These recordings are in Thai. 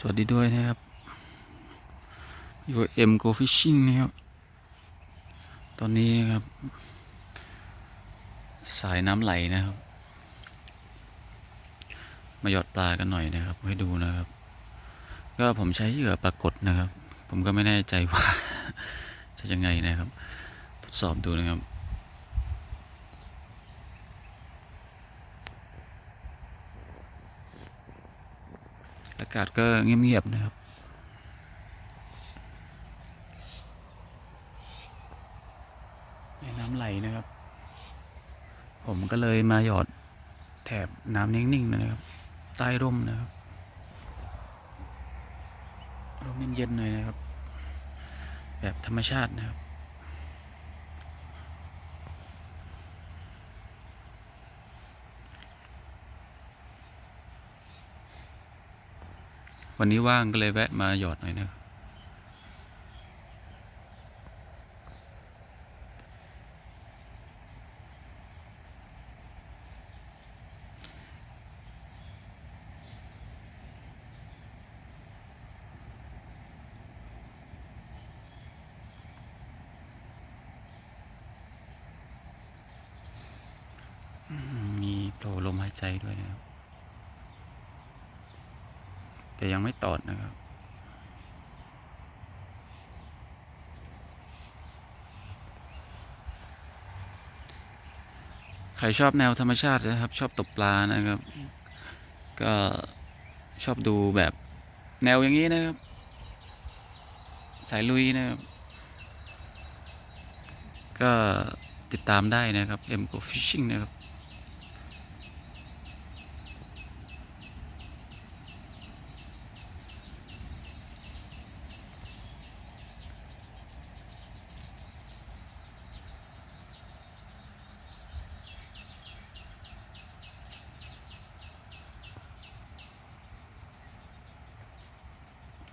สวัสดีด้วยนะครับอยู่เอ็มโกฟิชชิ่งนะครับ ตอนนี้ครับ สายน้ำไหลนะครับ มาหยอดปลากันหน่อยนะครับ ให้ดูนะครับ ก็ผมใช้เหยื่อปรากฏนะครับ ผมก็ไม่แน่ใจว่า จะยังไงนะครับ ทดสอบดูนะครับ อากาศก็เงียบๆนะครับ น้ำไหลนะครับ ผมก็เลยมาหยอดแถบน้ำนิ่งๆนะครับ ใต้ร่มนะครับ ร่มเย็นๆหน่อยนะครับ แบบธรรมชาตินะครับ วันนี้ว่างก็เลยแวะมาหยอดหน่อยนะมมีโผล่ลมหายใจด้วยนะครับ แต่ยังไม่ตอดนะครับ ใครชอบแนวธรรมชาตินะครับ ชอบตกปลานะครับ ก็ชอบดูแบบแนวอย่างนี้นะครับ สายลุยนะครับ ก็ติดตามได้นะครับ M Go Fishing นะครับ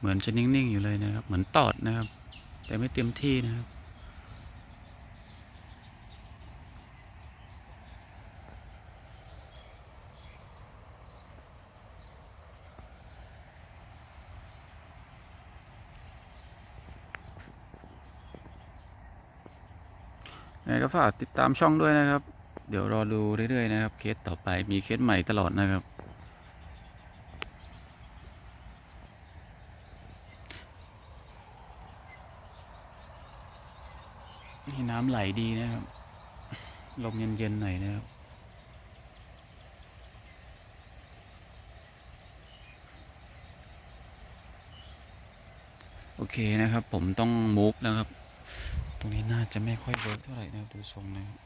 เหมือนจะนิ่ง ๆ อยู่เลยนะครับ เหมือนตอดนะครับ แต่ไม่เต็มที่นะครับไงก็ฝากติดตามช่องด้วยนะครับ เดี๋ยวรอดูเรื่อย ๆ นะครับ เคสต่อไปมีเคสใหม่ตลอดนะครับ นี่น้ำไหลดีนะครับ ลมเย็นๆหน่อยนะครับ โอเคนะครับ ผมต้องมุกแล้วครับ ตรงนี้น่าจะไม่ค่อยเวิร์กเท่าไหร่นะครับ ดูทรงนะครับ